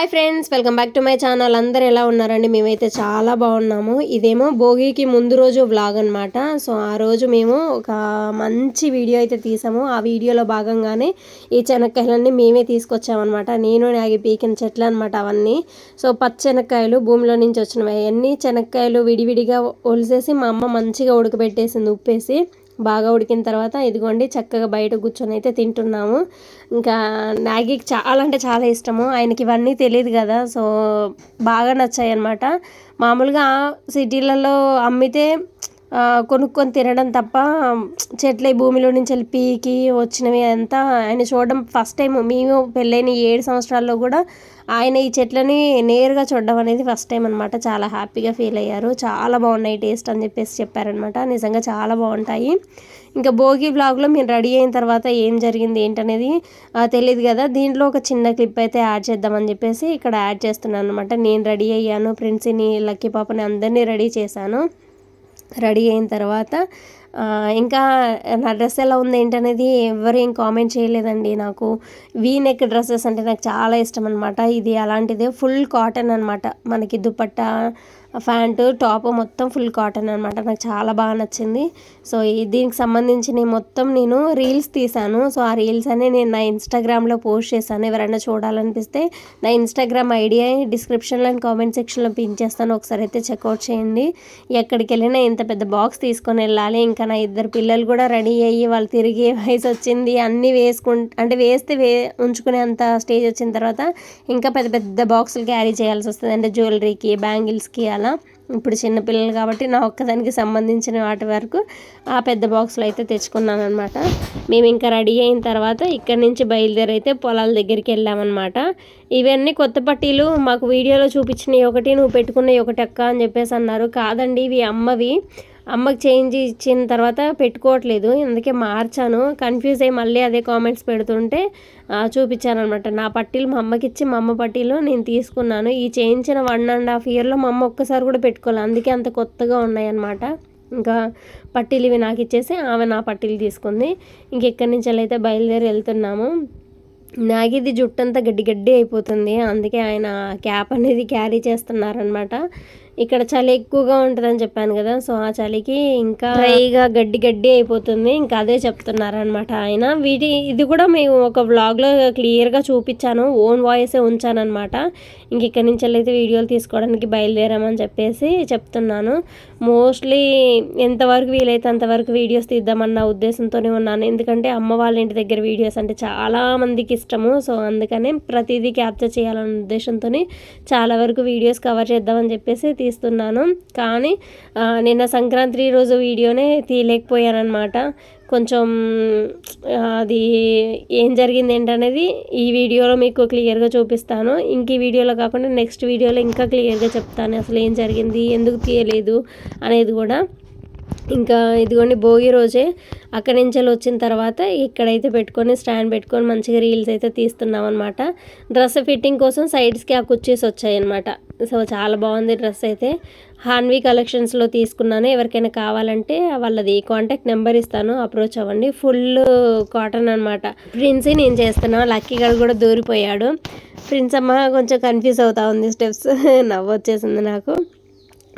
Hi friends welcome back to my channel. అందరు ఎలా ఉన్నారండి? మేమైతే చాలా బాగున్నాము. ఇదేమో భోగికి ముందు రోజు వ్లాగ్ అనమాట సో ఆ రోజు మేము ఒక మంచి వీడియో అయితే తీసాము. ఆ వీడియోలో భాగంగానే ఈ చెనక్కాయలన్నీ మేమే తీసుకొచ్చామన్నమాట. నేను నాగి పీకిన చెట్లు అనమాట అవన్నీ. సో పచ్చెనక్కాయలు భూమిలో నుంచి వచ్చినవి. అవన్నీ చెనక్కాయలు విడివిడిగా ఒలిసేసి మా అమ్మ మంచిగా ఉడకబెట్టేసింది ఉప్పేసి. బాగా ఉడికిన తర్వాత ఇదిగోండి చక్కగా బయట కూర్చొని అయితే తింటున్నాము. ఇంకా నాగికి చాలా అంటే చాలా ఇష్టము. ఆయనకి ఇవన్నీ తెలియదు కదా సో బాగా నచ్చాయి అనమాట మామూలుగా సిటీలలో అమ్మితే కొనుక్కొని తినడం తప్ప చెట్ల భూమిలో నుంచి వెళ్ళి పీకి వచ్చినవి అంతా ఆయన చూడడం ఫస్ట్ టైం మేము పెళ్ళైన ఏడు సంవత్సరాల్లో కూడా ఆయన ఈ చెట్లని నేరుగా చూడడం అనేది ఫస్ట్ టైం అనమాట చాలా హ్యాపీగా ఫీల్ అయ్యారు. చాలా బాగున్నాయి టేస్ట్ అని చెప్పేసి చెప్పారనమాట నిజంగా చాలా బాగుంటాయి. ఇంకా భోగి బ్లాగ్లో మేము రెడీ అయిన తర్వాత ఏం జరిగింది ఏంటనేది తెలియదు కదా. దీంట్లో ఒక చిన్న క్లిప్ అయితే యాడ్ చేద్దామని చెప్పేసి ఇక్కడ యాడ్ చేస్తున్నాను అనమాట నేను రెడీ అయ్యాను. ప్రిన్సీని లక్కీ పాపని అందరినీ రెడీ చేశాను. రెడీ అయిన తర్వాత ఇంకా నా డ్రెస్ ఎలా ఉంది ఏంటనేది ఎవరు ఏం కామెంట్ చేయలేదండి నాకు. వీ నెక్ డ్రెస్సెస్ అంటే నాకు చాలా ఇష్టం అనమాట ఇది అలాంటిదే ఫుల్ కాటన్ అనమాట మనకి దుపట్టా ప్యాంటు టాప్ మొత్తం ఫుల్ కాటన్ అనమాట నాకు చాలా బాగా నచ్చింది. సో దీనికి సంబంధించి మొత్తం నేను రీల్స్ తీసాను సో ఆ రీల్స్ అనే నేను నా ఇన్స్టాగ్రామ్లో పోస్ట్ చేశాను. ఎవరైనా చూడాలనిపిస్తే నా ఇన్స్టాగ్రామ్ ఐడియా డిస్క్రిప్షన్లో అండ్ కామెంట్ సెక్షన్లో పిన్ చేస్తాను. ఒకసారి అయితే చెక్అవుట్ చేయండి. ఎక్కడికి వెళ్ళినా ఇంత పెద్ద బాక్స్ తీసుకొని వెళ్ళాలి. ఇంకా నా ఇద్దరు పిల్లలు కూడా రెడీ అయ్యి వాళ్ళు తిరిగి వయసు వచ్చింది. అన్నీ వేసుకుంటే అంటే వేస్తే వే ఉంచుకునే అంత స్టేజ్ వచ్చిన తర్వాత ఇంకా పెద్ద పెద్ద బాక్సులు క్యారీ చేయాల్సి వస్తుంది. అంటే జ్యువెలరీకి బ్యాంగిల్స్కి అలా ఇప్పుడు చిన్నపిల్లలు కాబట్టి నా ఒక్కదానికి సంబంధించిన వాటి వరకు ఆ పెద్ద బాక్స్లో అయితే తెచ్చుకున్నాను అనమాట మేము ఇంకా రెడీ అయిన తర్వాత ఇక్కడి నుంచి బయలుదేరైతే పొలాల దగ్గరికి వెళ్ళామన్నమాట. ఇవన్నీ కొత్త పట్టీలు మాకు వీడియోలో చూపించినవి ఒకటి నువ్వు పెట్టుకున్నవి ఒకటి అక్క అని చెప్పేసి అన్నారు. కాదండి ఇవి అమ్మవి. అమ్మకి చేంజ్ ఇచ్చిన తర్వాత పెట్టుకోవట్లేదు. అందుకే మార్చాను. కన్ఫ్యూజ్ అయ్యి మళ్ళీ అదే కామెంట్స్ పెడుతుంటే చూపించాను అనమాట నా పట్టీలు మా అమ్మకి ఇచ్చి మా అమ్మ పట్టీలు నేను తీసుకున్నాను. ఈ చేయించిన వన్ అండ్ హాఫ్ ఇయర్లో మా అమ్మ ఒక్కసారి కూడా పెట్టుకోవాలి అందుకే అంత కొత్తగా ఉన్నాయన్నమాట. ఇంకా పట్టీలు ఇవి నాకు ఇచ్చేసి ఆమె నా పట్టీలు తీసుకుంది. ఇంకెక్కడి నుంచి అయితే బయలుదేరి వెళ్తున్నాము. నాగిది జుట్టు అంతా గడ్డి గడ్డి అయిపోతుంది. అందుకే ఆయన క్యాప్ అనేది క్యారీ చేస్తున్నారనమాట ఇక్కడ చలి ఎక్కువగా ఉంటుందని చెప్పాను కదా సో ఆ చలికి ఇంకా డ్రైగా గడ్డి గడ్డి అయిపోతుంది. ఇంకా అదే చెప్తున్నారనమాట ఆయన. వీటి ఇది కూడా మేము ఒక వ్లాగ్లో క్లియర్గా చూపించాను. ఓన్ వాయిసే ఉంచానమాట ఇంక ఇక్కడి నుంచి అయితే వీడియోలు తీసుకోవడానికి బయలుదేరామని చెప్పేసి చెప్తున్నాను. మోస్ట్లీ ఎంతవరకు వీలైతే అంతవరకు వీడియోస్ తీద్దామన్న ఉద్దేశంతోనే ఉన్నాను. ఎందుకంటే అమ్మ వాళ్ళ ఇంటి దగ్గర వీడియోస్ అంటే చాలా మందికి ఇష్టము. సో అందుకనే ప్రతిదీ క్యాప్చర్ చేయాలన్న ఉద్దేశంతో చాలా వరకు వీడియోస్ కవర్ చేద్దామని చెప్పేసి తీస్తున్నాను. కానీ నిన్న సంక్రాంతి రోజు వీడియోనే తీయలేకపోయానమాట కొంచెం అది ఏం జరిగింది ఏంటనేది ఈ వీడియోలో మీకు క్లియర్గా చూపిస్తాను. ఇంక ఈ వీడియోలో కాకుండా నెక్స్ట్ వీడియోలో ఇంకా క్లియర్గా చెప్తాను అసలు ఏం జరిగింది ఎందుకు తీయలేదు అనేది కూడా. ఇంకా ఇదిగోండి భోగి రోజే అక్కడి నుంచి వచ్చిన తర్వాత ఇక్కడైతే పెట్టుకొని స్టాండ్ పెట్టుకొని మంచిగా రీల్స్ అయితే తీస్తున్నాం అనమాట డ్రెస్ ఫిట్టింగ్ కోసం సైడ్స్కి ఆ కుర్చీస్ వచ్చాయన్నమాట. సో చాలా బాగుంది డ్రెస్ అయితే. హాన్వి కలెక్షన్స్లో తీసుకున్నాను. ఎవరికైనా కావాలంటే వాళ్ళది కాంటాక్ట్ నెంబర్ ఇస్తాను. అప్రోచ్ అవ్వండి. ఫుల్ కాటన్ అనమాట ప్రిన్సీ నేను చేస్తున్నాను లక్కీ గడు కూడా దూరిపోయాడు. ప్రిన్స్ అమ్మ కొంచెం కన్ఫ్యూజ్ అవుతా ఉంది స్టెప్స్. నవ్వు వచ్చేసింది నాకు.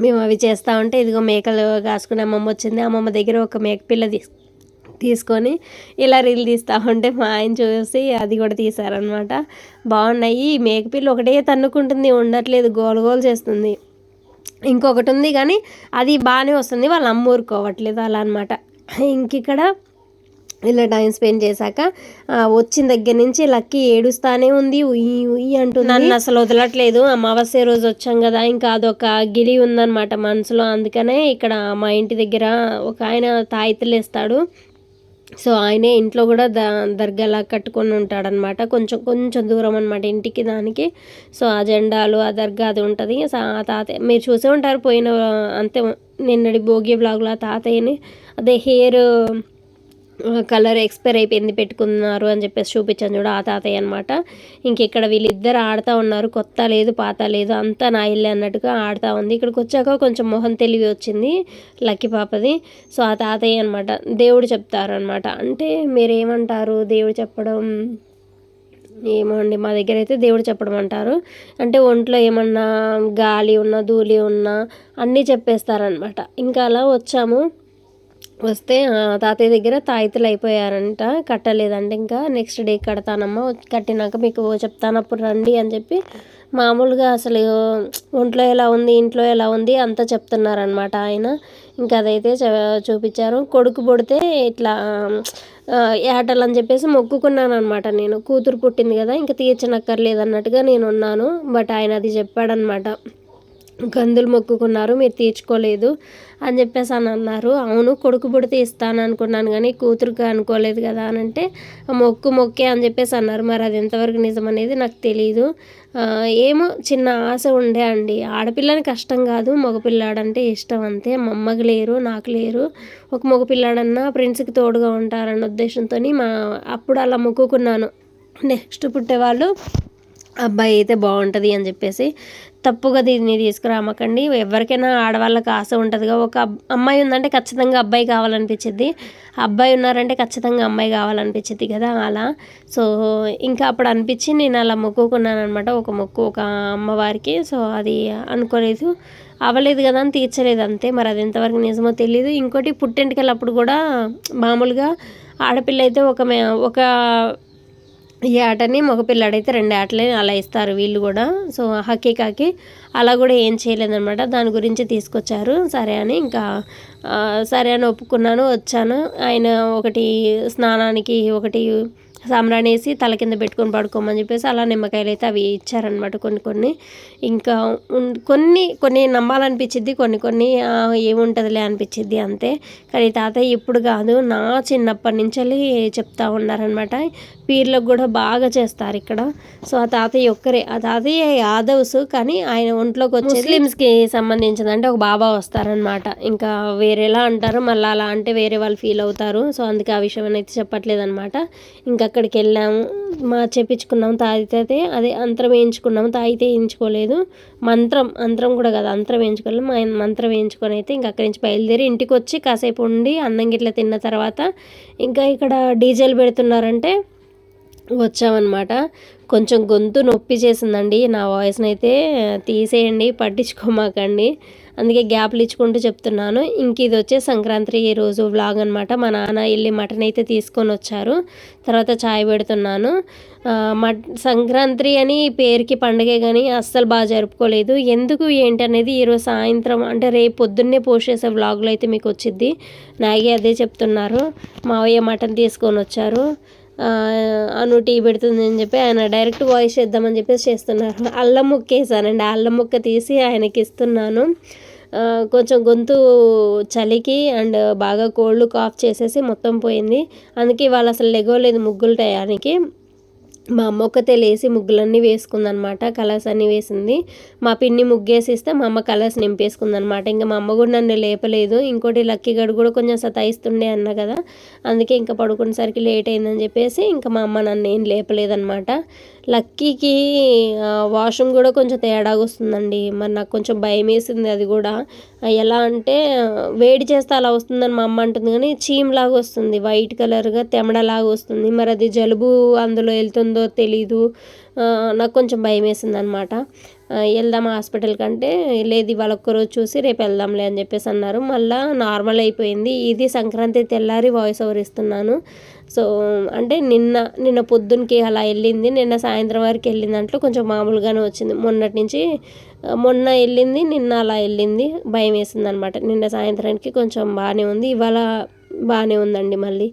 మేము అవి చేస్తూ ఉంటే ఇదిగో మేకలు కాసుకునే అమ్మమ్మ వచ్చింది. అమ్మమ్మ దగ్గర ఒక మేక పిల్ల తీసుకొని ఇలా రీల్ తీస్తూ ఉంటే మా ఆయన చూసి అది కూడా తీశారనమాట బాగున్నాయి. మేకపిల్ల ఒకటే తన్నుకుంటుంది ఉండట్లేదు గోల గోల చేస్తుంది. ఇంకొకటి ఉంది కానీ అది బాగానే వస్తుంది. వాళ్ళు అమ్మ ఊరుకోవట్లేదు అలా అనమాట. ఇంక ఇక్కడ ఇలా టైం స్పెండ్ చేశాక వచ్చిన దగ్గర నుంచి లక్కీ ఏడుస్తానే ఉంది ఉయ్యి ఉయ్యి అంటుంది. నన్ను అసలు వదలట్లేదు అమావాస్య రోజు వచ్చాం కదా ఇంకా అదొక గిలి ఉందన్నమాట మనసులో అందుకనే ఇక్కడ మా ఇంటి దగ్గర ఒక ఆయన తాయితలేస్తాడు సో ఆయనే ఇంట్లో కూడా ద దర్గాలా కట్టుకొని ఉంటాడనమాట కొంచెం కొంచెం దూరం అనమాట ఇంటికి దానికి. సో ఆ జెండాలు ఆ దర్గా అది ఉంటుంది. ఆ తాతయ్య మీరు చూసే ఉంటారు పోయిన అంతే నిన్నటి భోగి బ్లాగులో ఆ తాతయ్యని అదే హెయిర్ కలర్ ఎక్స్పైర్ అయిపోయింది పెట్టుకున్నారు అని చెప్పేసి చూపించాను చూడ ఆ తాతయ్య అనమాట ఇంకెక్కడ వీళ్ళిద్దరు ఆడుతూ ఉన్నారు కొత్త లేదు పాత లేదు అంతా నా ఇల్లు అన్నట్టుగా ఆడుతూ ఉంది. ఇక్కడికి వచ్చాక కొంచెం మొహం తెలివి వచ్చింది లక్కీ పాపది. సో ఆ తాతయ్య అనమాట దేవుడు చెప్తారు అనమాట అంటే మీరేమంటారు? దేవుడు చెప్పడం ఏమో అండి మా దగ్గర అయితే దేవుడు చెప్పడం అంటారు. అంటే ఒంట్లో ఏమన్నా గాలి ఉన్నా ధూళి ఉన్నా అన్నీ చెప్పేస్తారనమాట ఇంకా అలా వచ్చాము. వస్తే తాతయ్య దగ్గర తాయితలు అయిపోయారంట. కట్టలేదంట ఇంకా. నెక్స్ట్ డే కడతానమ్మా. కట్టినాక మీకు చెప్తాను అప్పుడు రండి అని చెప్పి మామూలుగా అసలు ఒంట్లో ఎలా ఉంది ఇంట్లో ఎలా ఉంది అంతా చెప్తున్నారనమాట ఆయన. ఇంకా అదైతే చూపించారు. కొడుకు పుడితే ఇట్లా ఏటలు అని చెప్పేసి మొక్కుకున్నాను అనమాట నేను. కూతురు పుట్టింది కదా ఇంకా తీర్చనక్కర్లేదు అన్నట్టుగా నేను ఉన్నాను బట్ ఆయన అది చెప్పాడనమాట గందులు మొక్కుకున్నారు మీరు తీర్చుకోలేదు అని చెప్పేసి అని అన్నారు. అవును కొడుకు పుడితే ఇస్తాను అనుకున్నాను కానీ కూతురుకి అనుకోలేదు కదా అని అంటే మొక్కు మొక్కే అని చెప్పేసి అన్నారు. మరి అది ఎంతవరకు నిజం అనేది నాకు తెలియదు ఏమో చిన్న ఆశ ఉండే అండి. ఆడపిల్లని కష్టం కాదు మగపిల్లాడంటే ఇష్టం అంతే. మా అమ్మకి లేరు నాకు లేరు. ఒక మగపిల్లాడన్నా ఫ్రెండ్స్కి తోడుగా ఉంటారన్న ఉద్దేశంతో మా అప్పుడు అలా మొక్కుకున్నాను. నెక్స్ట్ పుట్టేవాళ్ళు అబ్బాయి అయితే బాగుంటుంది అని చెప్పేసి తప్పుగా దీన్ని తీసుకురామకండి. ఎవరికైనా ఆడవాళ్ళకి ఆశ ఉంటుందిగా. ఒక అమ్మాయి ఉందంటే ఖచ్చితంగా అబ్బాయి కావాలనిపించింది అబ్బాయి ఉన్నారంటే ఖచ్చితంగా అమ్మాయి కావాలనిపించింది కదా అలా. సో ఇంకా అప్పుడు అనిపించి నేను అలా మొక్కుకున్నాను అనమాట ఒక మొక్కు ఒక అమ్మవారికి. సో అది అనుకోలేదు. అవ్వలేదు కదా అని తీర్చలేదు అంతే. మరి అది ఎంతవరకు నిజమో తెలియదు ఇంకోటి పుట్టింటికెళ్ళప్పుడు కూడా మామూలుగా ఆడపిల్ల అయితే ఒక ఒక ఈ ఆటని మగపిల్లాడైతే రెండు ఆటలే అలా ఇస్తారు వీళ్ళు కూడా. సో హకీకాకి అలా కూడా ఏం చేయలేదనమాట దాని గురించి తీసుకొచ్చారు. సరే అని ఇంకా సరే అని ఒప్పుకున్నాను వచ్చాను. ఆయన ఒకటి స్నానానికి ఒకటి సాంబ్రాణి వేసి తల కింద పెట్టుకొని పడుకోమని చెప్పేసి అలా నిమ్మకాయలు అయితే అవి ఇచ్చారనమాట కొన్ని కొన్ని. ఇంకా కొన్ని కొన్ని నమ్మాలనిపించింది కొన్ని కొన్ని ఏముంటుందిలే అనిపించింది అంతే. కానీ తాతయ్య ఇప్పుడు కాదు నా చిన్నప్పటి నుంచి చెప్తా ఉన్నారనమాట పీర్లకు కూడా బాగా చేస్తారు ఇక్కడ. సో ఆ తాతయ్య ఒక్కరే. ఆ తాతయ్య యాదవ్స్ కానీ ఆయన ఒంట్లోకి వచ్చి ముస్లిమ్స్కి సంబంధించింది. అంటే ఒక బాబా వస్తారనమాట ఇంకా వేరేలా అంటారు. మళ్ళీ అలా అంటే వేరే వాళ్ళు ఫీల్ అవుతారు. సో అందుకే ఆ విషయం అయితే చెప్పట్లేదు అనమాట ఇంకా అక్కడికి వెళ్ళాము. మా చెప్పించుకున్నాం తాగితే అదే అంతరం వేయించుకున్నాము. తాగితే వేయించుకోలేదు మంత్రం అంతరం కూడా కదా. అంతరం వేయించుకోలేదు. మా మంత్రం వేయించుకొని అయితే ఇంకా అక్కడి నుంచి బయలుదేరి ఇంటికి వచ్చి కాసేపు ఉండి అన్నం గిట్ల తిన్న తర్వాత ఇంకా ఇక్కడ డీజిల్ పెడుతున్నారంటే వచ్చామన్నమాట. కొంచెం గొంతు నొప్పి చేసిందండి. నా వాయిస్ని అయితే తీసేయండి పట్టించుకోమాకండి. అందుకే గ్యాప్లు ఇచ్చుకుంటూ చెప్తున్నాను. ఇంక ఇది వచ్చే సంక్రాంతి రోజు వ్లాగ్ అనమాట మా నాన్న వెళ్ళి మటన్ అయితే తీసుకొని వచ్చారు. తర్వాత చాయ్ పెడుతున్నాను. మట్ సంక్రాంతి అని పేరుకి పండుగే కానీ అస్సలు బాగా జరుపుకోలేదు. ఎందుకు ఏంటి అనేది ఈరోజు సాయంత్రం అంటే రేపు పొద్దున్నే పోస్ట్ చేసే వ్లాగ్లో అయితే మీకు వచ్చింది నాగే అదే చెప్తున్నారు. మావయ్య మటన్ తీసుకొని వచ్చారు. అను టీ పెడుతుంది అని చెప్పి ఆయన డైరెక్ట్ వాయిస్ చేద్దామని చెప్పేసి చేస్తున్నారు. అల్లం ముక్క వేసానండి అల్లం ముక్క తీసి ఆయనకి ఇస్తున్నాను. కొంచెం గొంతు చలికి అండ్ బాగా కోల్డ్ కాఫ్ చేసేసి మొత్తం పోయింది. అందుకే వాళ్ళు అసలు లెగోలేదు ముగ్గులు టయానికి. మా అమ్మ ఒక్కతే లేసి ముగ్గులన్నీ వేసుకుందనమాట కలర్స్ అన్నీ వేసింది. మా పిన్ని ముగ్గేసిస్తే మా అమ్మ కలర్స్ నింపేసుకుందనమాట. ఇంకా మా అమ్మ కూడా నన్ను లేపలేదు. ఇంకోటి లక్కీ గడు కూడా కొంచెం సతాయిస్తుండే అన్న కదా అందుకే ఇంకా పడుకునేసరికి లేట్ అయిందని చెప్పేసి ఇంకా మా అమ్మ నన్ను ఏం లేపలేదనమాట. లక్కీకి వాష్రూమ్ కూడా కొంచెం తేడాగా వస్తుందండి. మరి నాకు కొంచెం భయం వేసింది అది కూడా. ఎలా అంటే వేడి చేస్తే అలా వస్తుందని మా అమ్మ అంటుంది కానీ చీమ్ లాగా వస్తుంది. వైట్ కలర్గా తెమడలాగా వస్తుంది. మరి అది జలుబు అందులో వెళ్తుంది తెలీదు. నాకు కొంచెం భయం వేసింది అనమాట వెళ్దాం హాస్పిటల్ కంటే లేదు ఇవాళ ఒక్కరోజు చూసి రేపు వెళ్దాంలే అని చెప్పేసి అన్నారు. మళ్ళీ నార్మల్ అయిపోయింది. ఇది సంక్రాంతి తెల్లారి వాయిస్ ఓవర్ ఇస్తున్నాను. సో అంటే నిన్న నిన్న పొద్దునకి అలా వెళ్ళింది. నిన్న సాయంత్రం వరకు వెళ్ళింది. దాంట్లో కొంచెం మామూలుగానే వచ్చింది. మొన్నటి నుంచి మొన్న వెళ్ళింది నిన్న అలా వెళ్ళింది. భయం వేసింది అనమాట నిన్న సాయంత్రానికి కొంచెం బాగానే ఉంది. ఇవాళ బాగానే ఉందండి మళ్ళీ.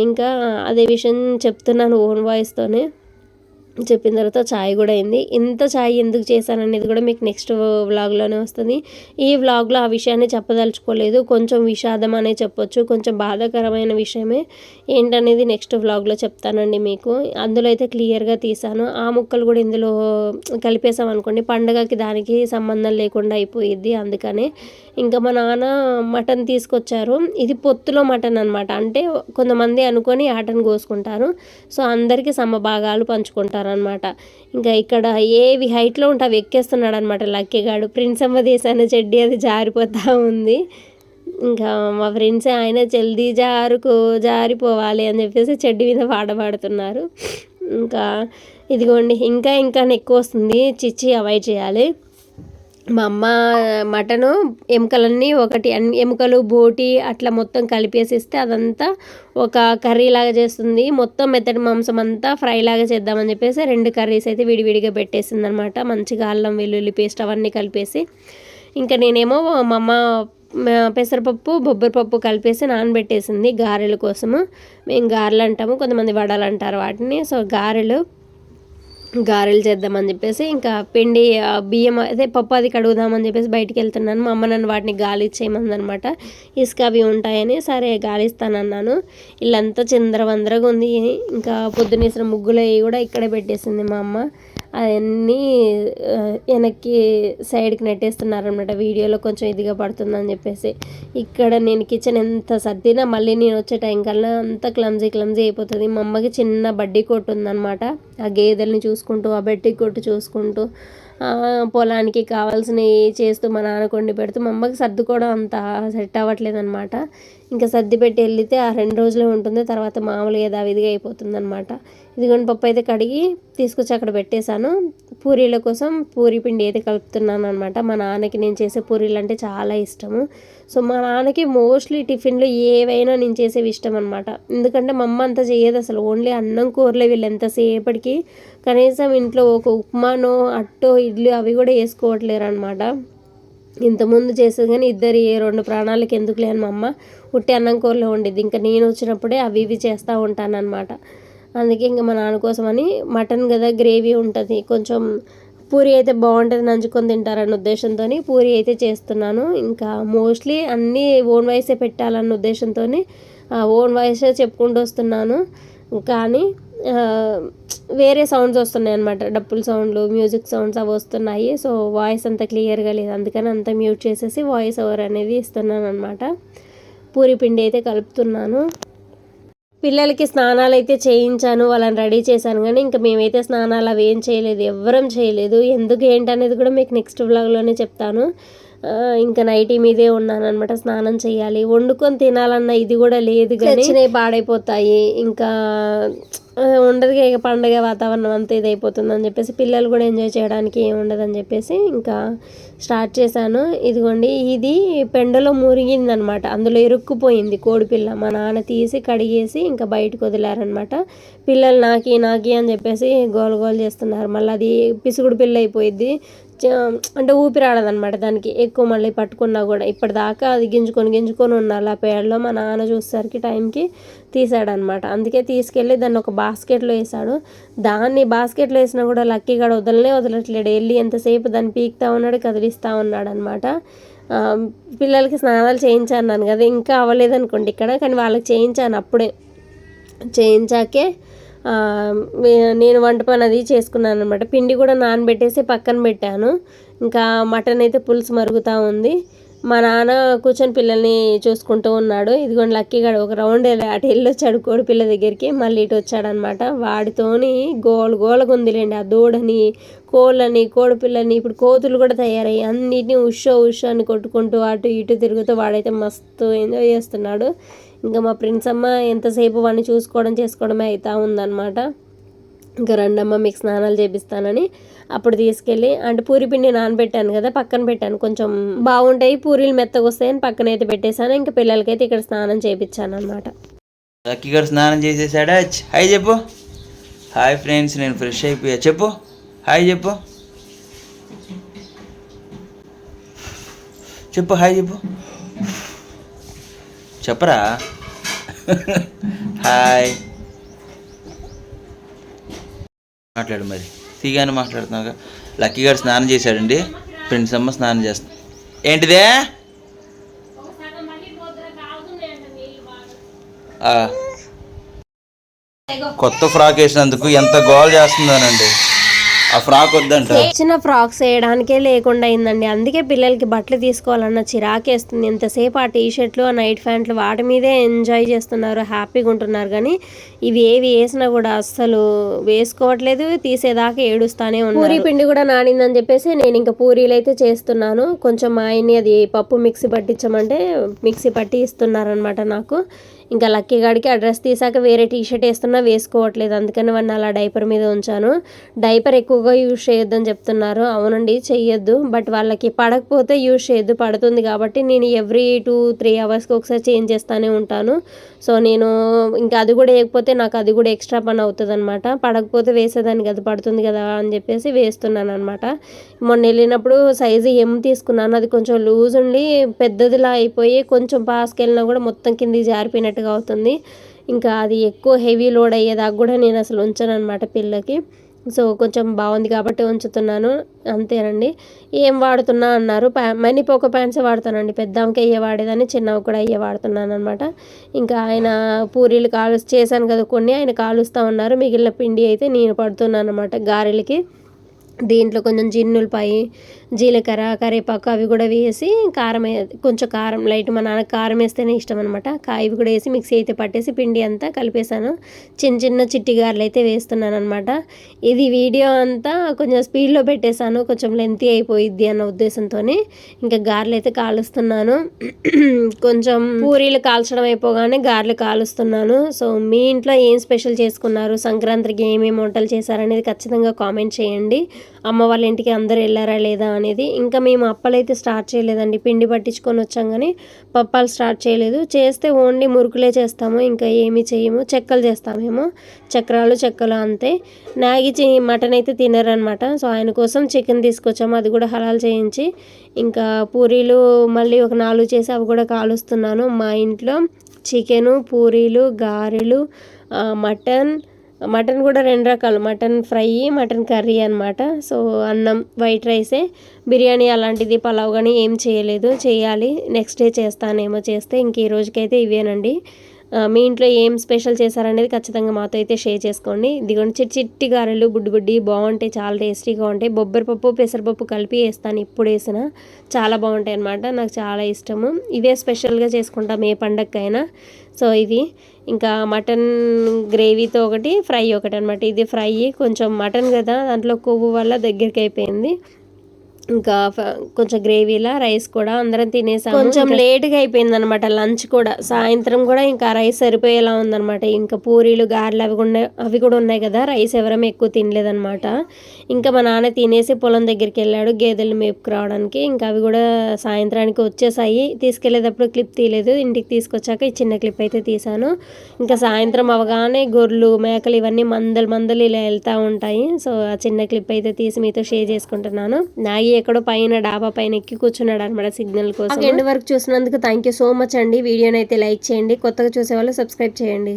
ఇంకా అదే విషయం చెప్తున్నాను ఓన్ వాయిస్తోనే. చెప్పిన తర్వాత ఛాయ్ కూడా అయింది. ఇంత ఛాయ్ ఎందుకు చేశాననేది కూడా మీకు నెక్స్ట్ వ్లాగ్లోనే వస్తుంది. ఈ వ్లాగ్లో ఆ విషయాన్ని చెప్పదలుచుకోలేదు. కొంచెం విషాదం అనే చెప్పొచ్చు. కొంచెం బాధాకరమైన విషయమే ఏంటనేది నెక్స్ట్ వ్లాగ్లో చెప్తానండి మీకు. అందులో అయితే క్లియర్గా తీసాను ఆ ముక్కలు కూడా ఇందులో కలిపేసాం అనుకోండి. పండగకి దానికి సంబంధం లేకుండా అయిపోయిద్ది. అందుకనే ఇంకా మా నాన్న మటన్ తీసుకొచ్చారు. ఇది పొత్తులో మటన్ అనమాట అంటే కొంతమంది అనుకొని ఆటను కోసుకుంటారు. సో అందరికీ సమభాగాలు పంచుకుంటారు. అనమాట ఇంకా ఇక్కడ ఏవి హైట్లో ఉంటే అవి ఎక్కేస్తున్నాడు అనమాట లక్కీగాడు. ప్రిన్స్ అమ్మ దేశాన చెడ్డి అది జారిపోతూ ఉంది. ఇంకా మా ఫ్రెండ్స్ ఆయన జల్దీ జారుకో జారిపోవాలి అని చెప్పేసి చెడ్డి మీద పాట ఇంకా ఇదిగోండి ఇంకా ఇంకా ఎక్కువ వస్తుంది. చిచ్చి అవాయిడ్ చేయాలి. మా అమ్మ మటను ఎముకలన్నీ ఒకటి అన్ని ఎముకలు బోటి అట్లా మొత్తం కలిపేసిస్తే అదంతా ఒక కర్రీ లాగా చేస్తుంది. మొత్తం మెత్తటి మాంసం అంతా ఫ్రై లాగా చేద్దామని చెప్పేసి రెండు కర్రీస్ అయితే విడివిడిగా పెట్టేసింది అనమాట మంచిగా అల్లం వెల్లుల్లి పేస్ట్ అవన్నీ కలిపేసి. ఇంకా నేనేమో మా అమ్మ పెసరపప్పు బొబ్బరిపప్పు కలిపేసి నానబెట్టేసింది గారెల కోసము. మేము గారెలు అంటాము కొంతమంది వడలు అంటారు వాటిని. సో గారెలు గారెలు చేద్దామని చెప్పేసి ఇంకా పిండి బియ్యం అదే పప్పు అది కడుగుదామని చెప్పేసి బయటికి వెళ్తున్నాను. మా అమ్మ నన్ను వాటిని గాలి ఇచ్చేయమందనమాట ఇసుక అవి ఉంటాయని సరే గాలిస్తానన్నాను ఇల్లంతా చిందరవందరగా ఉంది. ఇంకా పొద్దునేసిన ముగ్గులు అవి కూడా ఇక్కడే పెట్టేసింది మా అమ్మ. అవన్నీ వెనక్కి సైడ్కి నెట్టేస్తున్నారనమాట వీడియోలో కొంచెం ఇదిగా పడుతుందని చెప్పేసి. ఇక్కడ నేను కిచెన్ ఎంత సర్దినా మళ్ళీ నేను వచ్చే టైం కల్లా అంత క్లమ్జీ క్లమ్జీ అయిపోతుంది. మా అమ్మకి చిన్న బడ్డీ కొట్టు ఉందన్నమాట. ఆ గేదెల్ని చూసుకుంటూ ఆ బడ్డీ కొట్టు చూసుకుంటూ పొలానికి కావాల్సినవి చేస్తూ మా నాన్న కొండి పెడుతూ మా అమ్మకి సర్దుకోవడం అంత సెట్ అవ్వట్లేదు అనమాట ఇంకా సర్ది పెట్టి వెళ్తే ఆ రెండు రోజులే ఉంటుంది. తర్వాత మామూలుగా యథావిధిగా అయిపోతుంది అనమాట ఇదిగోండి పప్పు అయితే కడిగి తీసుకొచ్చి అక్కడ పెట్టేశాను. పూరీల కోసం పూరి పిండి అయితే కలుపుతున్నాను అనమాట మా నాన్నకి నేను చేసే పూరీలు అంటే చాలా ఇష్టము. సో మా నాన్నకి మోస్ట్లీ టిఫిన్లు ఏవైనా నేను చేసేవి ఇష్టం అనమాట ఎందుకంటే మా అమ్మ అంత చేయదు అసలు. ఓన్లీ అన్నం కూరలే వీళ్ళు ఎంతసేపటికి కనీసం ఇంట్లో ఒక ఉప్మానో అట్టో ఇడ్లీ అవి కూడా వేసుకోవట్లేరు అనమాట ఇంతకుముందు చేసేది కానీ ఇద్దరు ఏ రెండు ప్రాణాలకి ఎందుకు లేని మా అమ్మ ఉట్టి అన్నం కూరలో ఉండేది ఇంకా నేను వచ్చినప్పుడే అవి ఇవి చేస్తూ ఉంటాను అనమాట అందుకే ఇంకా మా నాన్న అని మటన్ కదా గ్రేవీ ఉంటుంది. కొంచెం పూరి అయితే బాగుంటుంది నంచుకొని తింటారన్న ఉద్దేశంతో పూరి అయితే చేస్తున్నాను. ఇంకా మోస్ట్లీ అన్నీ ఓన్ వాయిసే పెట్టాలన్న ఉద్దేశంతో ఓన్ వాయిసే చెప్పుకుంటూ వస్తున్నాను. కానీ వేరే సౌండ్స్ వస్తున్నాయి అనమాట డప్పుల సౌండ్లు మ్యూజిక్ సౌండ్స్ అవి వస్తున్నాయి. సో వాయిస్ అంత క్లియర్గా లేదు. అందుకని అంత మ్యూట్ చేసేసి వాయిస్ ఓవర్ అనేది ఇస్తున్నాను అనమాట పూరి పిండి అయితే కలుపుతున్నాను. పిల్లలకి స్నానాలు అయితే చేయించాను వాళ్ళని రెడీ చేశాను. కానీ ఇంకా మేమైతే స్నానాలు అవి ఏం చేయలేదు ఎవ్వరం చేయలేదు. ఎందుకు ఏంటనేది కూడా మీకు నెక్స్ట్ వ్లాగ్లోనే చెప్తాను. ఇంకా నైటీ మీదే ఉన్నాను అనమాట స్నానం చేయాలి. వండుకొని తినాలన్న ఇది కూడా లేదు కానీ పాడైపోతాయి. ఇంకా ఉండదు ఇక పండగ వాతావరణం అంతా ఇది అయిపోతుంది అని చెప్పేసి పిల్లలు కూడా ఎంజాయ్ చేయడానికి ఏమి ఉండదని చెప్పేసి ఇంకా స్టార్ట్ చేశాను. ఇదిగోండి ఇది పెండలో మురిగింది అనమాట అందులో ఇరుక్కుపోయింది కోడిపిల్ల మా నాన్న తీసి కడిగేసి ఇంకా బయటకు వదిలారనమాట. పిల్లలు నాకి నాకి అని చెప్పేసి గోల గోల చేస్తున్నారు. మళ్ళీ అది పిసుగుడు పిల్ల అయిపోయింది అంటే ఊపిరాడదనమాట దానికి. ఎక్కువ మళ్ళీ పట్టుకున్నా కూడా ఇప్పటిదాకా అది గింజుకొని గింజుకొని ఉన్నారు ఆ పేడలో. మా నాన్న చూసేసరికి టైంకి తీసాడనమాట అందుకే తీసుకెళ్ళి దాన్ని ఒక బాస్కెట్లో వేసాడు. దాన్ని బాస్కెట్లో వేసినా కూడా లక్కీ గడ వదలనే వదలట్లేడు. వెళ్ళి ఎంతసేపు దాన్ని పీకుతా ఉన్నాడు కదిలిస్తూ ఉన్నాడు అనమాట పిల్లలకి స్నానాలు చేయించాను కదా ఇంకా అవ్వలేదనుకోండి ఇక్కడ. కానీ వాళ్ళకి చేయించాను అప్పుడే. చేయించాకే నేను వంట పని అది చేసుకున్నాను అనమాట పిండి కూడా నానబెట్టేసి పక్కన పెట్టాను. ఇంకా మటన్ అయితే పులుసు మరుగుతూ ఉంది. మా నాన్న కూర్చొని పిల్లల్ని చూసుకుంటూ ఉన్నాడు. ఇదిగోండి లక్కీగాడు ఒక రౌండ్ అటు వెళ్ళొచ్చాడు కోడి పిల్ల దగ్గరికి. మళ్ళీ ఇటు వచ్చాడనమాట వాడితోని గోల గోలగా ఉందిలేండి ఆ దూడని కోళ్ళని కోడి పిల్లని. ఇప్పుడు కోతులు కూడా తయారయ్యి అన్నిటిని ఉషో ఉషో అని కొట్టుకుంటూ అటు ఇటు తిరుగుతూ వాడైతే మస్తు ఎంజాయ్ చేస్తున్నాడు. ఇంకా మా ఫ్రెండ్స్ అమ్మ ఎంతసేపు వాడిని చూసుకోవడం చేసుకోవడమే అవుతా ఉందన్నమాట. ఇంకా రండమ్మ మీకు స్నానాలు చేపిస్తానని అప్పుడు తీసుకెళ్ళి అంటే పూరి పిండి నానబెట్టాను కదా పక్కన పెట్టాను. కొంచెం బాగుంటాయి పూరీలు మెత్తగా వస్తాయని పక్కన అయితే పెట్టేశాను. ఇంకా పిల్లలకైతే ఇక్కడ స్నానం చేయించాను అనమాట లక్కీ గారు స్నానం చేసేసాడా? హాయ్ చెప్పు. హాయ్ ఫ్రెండ్స్ నేను ఫ్రెష్ అయిపోయా. చెప్పు. హాయ్ చెప్పు. చెప్పు హాయ్ చెప్పు. చెప్పరా? హాయ్. మాట్లాడు మరి. తీగానే మాట్లాడుతున్నాగా లక్కీ గారు స్నానం చేశాడండి. ఫ్రెండ్స్ అమ్మ స్నానం చేస్తా ఏంటిదే? కొత్త ఫ్రాక్ వేసినందుకు ఎంత గోల్ చేస్తుందోనండి ఆ ఫ్రాక్ వద్దంట చిన్న ఫ్రాక్స్ వేయడానికే లేకుండా అయిందండి. అందుకే పిల్లలకి బట్టలు తీసుకోవాలన్న చిరాకేస్తుంది. ఎంతసేపు ఆ టీ షర్ట్లు ఆ నైట్ ప్యాంట్లు వాటి మీదే ఎంజాయ్ చేస్తున్నారు హ్యాపీగా ఉంటున్నారు. కానీ ఇవి ఏవి వేసినా కూడా అస్సలు వేసుకోవట్లేదు. తీసేదాకా ఏడుస్తానే ఉన్నారు. పూరి పిండి కూడా నానిందని చెప్పేసి నేను ఇంకా పూరీలు అయితే చేస్తున్నాను. కొంచెం మా ఆయన్ని అది పప్పు మిక్సీ పట్టించమంటే మిక్సీ పట్టి ఇస్తున్నారనమాట నాకు. ఇంకా లక్కీ గాడికి ఆ డ్రెస్ తీసాక వేరే టీ షర్ట్ వేస్తున్నా వేసుకోవట్లేదు. అందుకని వాడిని అలా డైపర్ మీద ఉంచాను. డైపర్ ఎక్కువగా యూజ్ చేయొద్దని చెప్తున్నారు. అవునండి చెయ్యొద్దు. బట్ వాళ్ళకి పడకపోతే యూజ్ చేయొద్దు. పడుతుంది కాబట్టి నేను ఎవ్రీ టూ త్రీ అవర్స్కి ఒకసారి చేంజ్ చేస్తూనే ఉంటాను. సో నేను ఇంకా అది కూడా వేయకపోతే నాకు అది కూడా ఎక్స్ట్రా పని అవుతుంది అనమాట పడకపోతే వేసేదానికి అది పడుతుంది కదా అని చెప్పేసి వేస్తున్నాను అనమాట మొన్న వెళ్ళినప్పుడు సైజు ఎం తీసుకున్నాను. అది కొంచెం లూజ్ ఉండి పెద్దదిలా అయిపోయి కొంచెం పాస్కి వెళ్ళినా కూడా మొత్తం కిందికి జారిపోయినట్టుగా అవుతుంది. ఇంకా అది ఎక్కువ హెవీ లోడ్ అయ్యేదాకా కూడా నేను అసలు ఉంచను అనమాట పిల్లకి. సో కొంచెం బాగుంది కాబట్టి ఉంచుతున్నాను. అంతేనండి. ఏం వాడుతున్నా అన్నారు. ప్యా మణిపోక ప్యాంట్స్ వాడుతానండి. పెద్ద ఆమెకి అయ్యే వాడేదాన్ని చిన్నవి కూడా అయ్యే వాడుతున్నాను అనమాట ఇంకా ఆయన పూరీలు కాలు చేశాను కదా కొన్ని ఆయన కాలుస్తూ ఉన్నారు. మిగిలిన పిండి అయితే నేను పడుతున్నాను అనమాట గారెలకి. దీంట్లో కొంచెం జిన్నులపాయి జీలకర్ర కరివేపాకు అవి కూడా వేసి కారం కొంచెం కారం లైట్ మా నాన్న కారం వేస్తేనే ఇష్టం అనమాట ఇవి కూడా వేసి మిక్సీ అయితే పట్టేసి పిండి అంతా కలిపేశాను. చిన్న చిన్న చిట్టి గారెలు అయితే వేస్తున్నాను అనమాట ఇది వీడియో అంతా కొంచెం స్పీడ్లో పెట్టేశాను. కొంచెం లెంతీ అయిపోయిద్ది అన్న ఉద్దేశంతో ఇంకా గారెలు అయితే కాలుస్తున్నాను. కొంచెం పూరీలు కాల్చడం అయిపోగానే గారెలు కాలుస్తున్నాను. సో మీ ఇంట్లో ఏం స్పెషల్ చేసుకున్నారు? సంక్రాంతికి ఏమేమి వంటలు చేశారనేది ఖచ్చితంగా కామెంట్ చేయండి. అమ్మ వాళ్ళ ఇంటికి అందరు వెళ్ళారా లేదా అనేది ఇంకా మేము అప్పలైతే స్టార్ట్ చేయలేదండి. పిండి పట్టించుకొని వచ్చాం కానీ పప్పాలు స్టార్ట్ చేయలేదు. చేస్తే ఓన్లీ మురుకులే చేస్తాము ఇంకా ఏమి చేయము. చెక్కలు చేస్తామేమో చక్రాలు చెక్కలు అంతే. నాగి మటన్ అయితే తినరనమాట సో ఆయన కోసం చికెన్ తీసుకొచ్చాము. అది కూడా హలాల్ చేయించి ఇంకా పూరీలు మళ్ళీ ఒక నాలుగు చేసి అవి కూడా కాలుస్తున్నాను. మా ఇంట్లో చికెను పూరీలు గారెలు మటన్ మటన్ కూడా రెండు రకాలు. మటన్ ఫ్రై మటన్ కర్రీ అనమాట సో అన్నం వైట్ రైసే. బిర్యానీ అలాంటిది పలావ్ కానీ ఏం చేయలేదు. చేయాలి. నెక్స్ట్ డే చేస్తానేమో చేస్తే ఇంక ఈ రోజుకైతే ఇవేనండి. మీ ఇంట్లో ఏం స్పెషల్ చేశారనేది ఖచ్చితంగా మాతో అయితే షేర్ చేసుకోండి. ఇదిగోండి చిట్టి చిట్టి గారెలు బుడ్డి బుడ్డి బాగుంటాయి. చాలా టేస్టీగా ఉంటాయి. బొబ్బరి పప్పు పెసరపప్పు కలిపి వేస్తాను ఇప్పుడు వేసిన. చాలా బాగుంటాయి అనమాట నాకు చాలా ఇష్టము. ఇవే స్పెషల్గా చేసుకుంటాం ఏ పండగకైనా సో ఇవి. ఇంకా మటన్ గ్రేవీతో ఒకటి ఫ్రై ఒకటి అనమాట ఇది ఫ్రై కొంచెం మటన్ కదా దాంట్లో కొవ్వు వల్ల దగ్గరికి అయిపోయింది ఇంకా కొంచెం గ్రేవీలా రైస్ కూడా అందరం తినేసాము. కొంచెం లేట్గా అయిపోయింది అనమాట లంచ్ కూడా. సాయంత్రం కూడా ఇంకా రైస్ సరిపోయేలా ఉందన్నమాట ఇంకా పూరీలు గారెలు అవి కూడా అవి కూడా ఉన్నాయి కదా రైస్ ఎవరం ఎక్కువ తినలేదన్నమాట ఇంకా మా నాన్న తినేసి పొలం దగ్గరికి వెళ్ళాడు గేదెలు మేపుకురావడానికి ఇంకా అవి కూడా సాయంత్రానికి వచ్చేసాయి. తీసుకెళ్ళేటప్పుడు క్లిప్ తీయలేదు. ఇంటికి తీసుకొచ్చాక ఈ చిన్న క్లిప్ అయితే తీసాను ఇంకా సాయంత్రం అవగానే గొర్రెలు మేకలు ఇవన్నీ మందలు మందలు ఇలా వెళ్తూ ఉంటాయి. సో ఆ చిన్న క్లిప్ అయితే తీసి మీతో షేర్ చేసుకుంటున్నాను. నాగి ఎక్కడో పైన డాబా పైన ఎక్కి కూర్చున్నాడు అనమాట సిగ్నల్ కోసం. ఎండ్ వరకు చూసినందుకు థ్యాంక్ యూ సో మచ్ అండి. వీడియోని అయితే లైక్ చేయండి. కొత్తగా చూసే వాళ్ళు సబ్స్క్రైబ్ చేయండి.